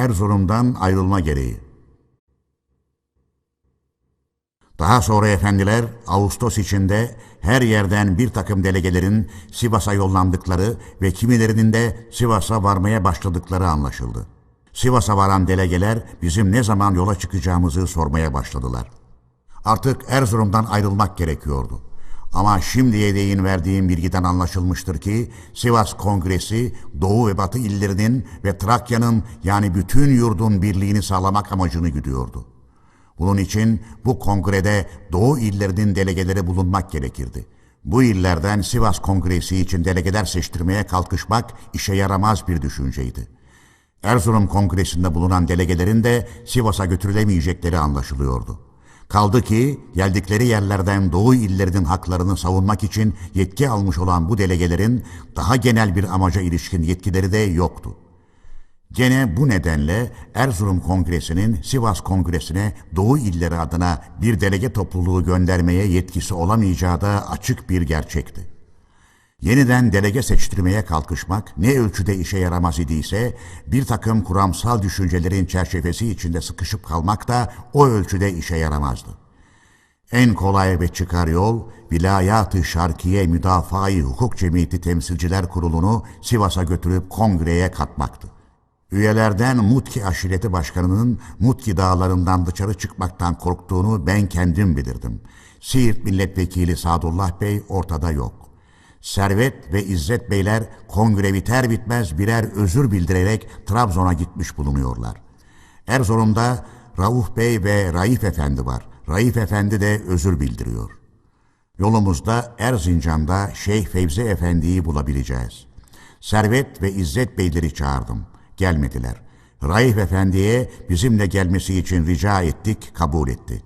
Erzurum'dan ayrılma gereği. Daha sonra efendiler Ağustos içinde her yerden bir takım delegelerin Sivas'a yollandıkları ve kimilerinin de Sivas'a varmaya başladıkları anlaşıldı. Sivas'a varan delegeler bizim ne zaman yola çıkacağımızı sormaya başladılar. Artık Erzurum'dan ayrılmak gerekiyordu. Ama şimdiye değin verdiğim bilgiden anlaşılmıştır ki Sivas Kongresi Doğu ve Batı illerinin ve Trakya'nın yani bütün yurdun birliğini sağlamak amacını güdüyordu. Bunun için bu kongrede Doğu illerinin delegeleri bulunmak gerekirdi. Bu illerden Sivas Kongresi için delegeler seçtirmeye kalkışmak işe yaramaz bir düşünceydi. Erzurum Kongresi'nde bulunan delegelerin de Sivas'a götürülemeyecekleri anlaşılıyordu. Kaldı ki geldikleri yerlerden Doğu illerinin haklarını savunmak için yetki almış olan bu delegelerin daha genel bir amaca ilişkin yetkileri de yoktu. Gene bu nedenle Erzurum Kongresi'nin Sivas Kongresi'ne Doğu illeri adına bir delege topluluğu göndermeye yetkisi olamayacağı da açık bir gerçekti. Yeniden delege seçtirmeye kalkışmak ne ölçüde işe yaramaz idiyse bir takım kuramsal düşüncelerin çerçevesi içinde sıkışıp kalmak da o ölçüde işe yaramazdı. En kolay ve çıkar yol Vilayat-ı Şarkiye Müdafaa-i Hukuk Cemiyeti Temsilciler Kurulu'nu Sivas'a götürüp kongreye katmaktı. Üyelerden Mutki Aşireti Başkanı'nın Mutki dağlarından dışarı çıkmaktan korktuğunu ben kendim bilirdim. Siirt Milletvekili Sadullah Bey ortada yok. Servet ve İzzet Beyler kongre biter bitmez birer özür bildirerek Trabzon'a gitmiş bulunuyorlar. Erzurum'da Rauf Bey ve Raif Efendi var. Raif Efendi de özür bildiriyor. Yolumuzda Erzincan'da Şeyh Fevzi Efendi'yi bulabileceğiz. Servet ve İzzet Beyleri çağırdım. Gelmediler. Raif Efendi'ye bizimle gelmesi için rica ettik, kabul etti.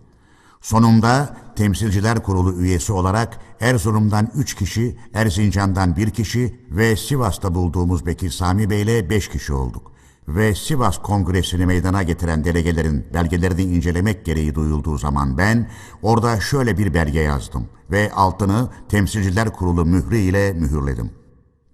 Sonunda Temsilciler Kurulu üyesi olarak Erzurum'dan üç kişi, Erzincan'dan bir kişi ve Sivas'ta bulduğumuz Bekir Sami Bey ile beş kişi olduk. Ve Sivas Kongresi'ni meydana getiren delegelerin belgelerini incelemek gereği duyulduğu zaman ben orada şöyle bir belge yazdım ve altını Temsilciler Kurulu mührü ile mühürledim.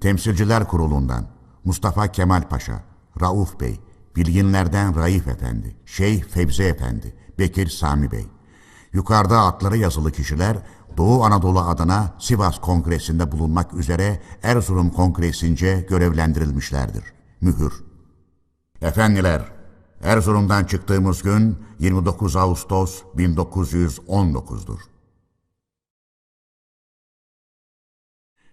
Temsilciler Kurulu'ndan Mustafa Kemal Paşa, Rauf Bey, Bilginlerden Raif Efendi, Şeyh Fevzi Efendi, Bekir Sami Bey. Yukarıda adları yazılı kişiler Doğu Anadolu adına Sivas Kongresi'nde bulunmak üzere Erzurum Kongresi'nce görevlendirilmişlerdir. Mühür. Efendiler, Erzurum'dan çıktığımız gün 29 Ağustos 1919'dur.